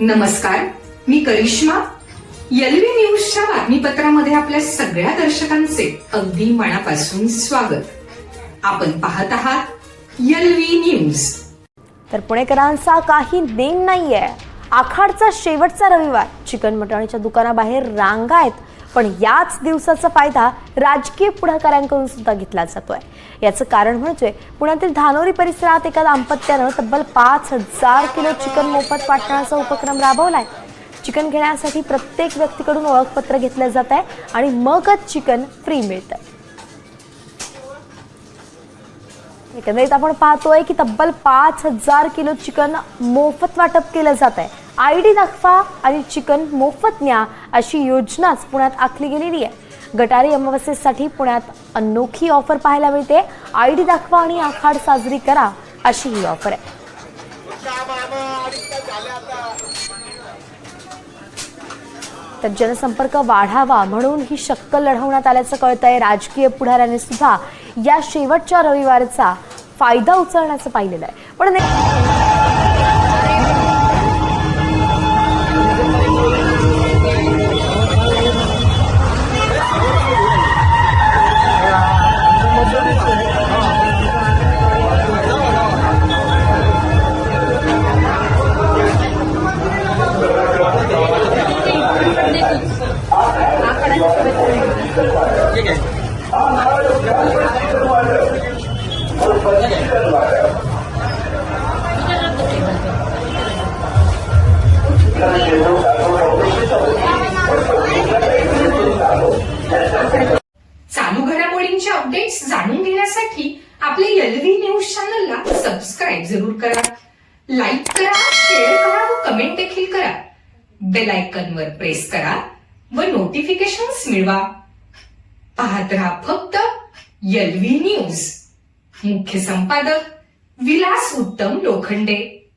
नमस्कार मी करिश्मा. एलव्ही न्यूजच्या बातमीपत्रामध्ये आपल्या सगळ्या दर्शकांचे अगदी मनापासून स्वागत. आपण पाहत आहात यलवी न्यूज. तर पुणेकरांचा काही नेम नाहीये. आखाडचा शेवटचा रविवार. चिकन मटणाच्या दुकानाबाहेर रांगा आहेत. पण याच दिवसाचा फायदा राजकीय पुढाकारांकडून सुद्धा घेतला जातोय. याचं कारण म्हणजे पुण्यातील धानोरी परिसरात एका दाम्पत्यानं तब्बल पाच हजार किलो चिकन मोफत वाटण्याचा उपक्रम राबवलाय. चिकन घेण्यासाठी प्रत्येक व्यक्तीकडून ओळखपत्र घेतलं जात आहे आणि मगच चिकन फ्री मिळतं एकंदरीत आपण पाहतोय की तब्बल पाच हजार किलो चिकन मोफत वाटप केलं जात आहे. आय डी दाखवा आणि चिकन मोफत न्या अशी योजनाच पुण्यात आखली गेलेली आहे. गटारी अमावस्येसाठी पुण्यात अनोखी ऑफर पाहायला मिळते. आय डी दाखवा आणि आखाड साजरी करा अशी ही ऑफर आहे. तर जनसंपर्क वाढावा म्हणून ही शक्कल लढवण्यात आल्याचं कळतंय. राजकीय पुढाऱ्याने सुद्धा या शेवटच्या रविवारचा फायदा उचलण्याचं पाहिलेलं आहे. पण ने- चालू घडामोडींचे अपडेट्स जाणून घेण्यासाठी आपल्या एलव्ही न्यूज चॅनलला सबस्क्राईब जरूर करा. लाईक करा शेअर करा व कमेंट देखील करा. बेल वर प्रेस करा व नोटिफिकेशन्स मिळवा. पाहत राहा फक्त एलव्ही न्यूज. मुख्य संपादक विलास उत्तम लोखंडे.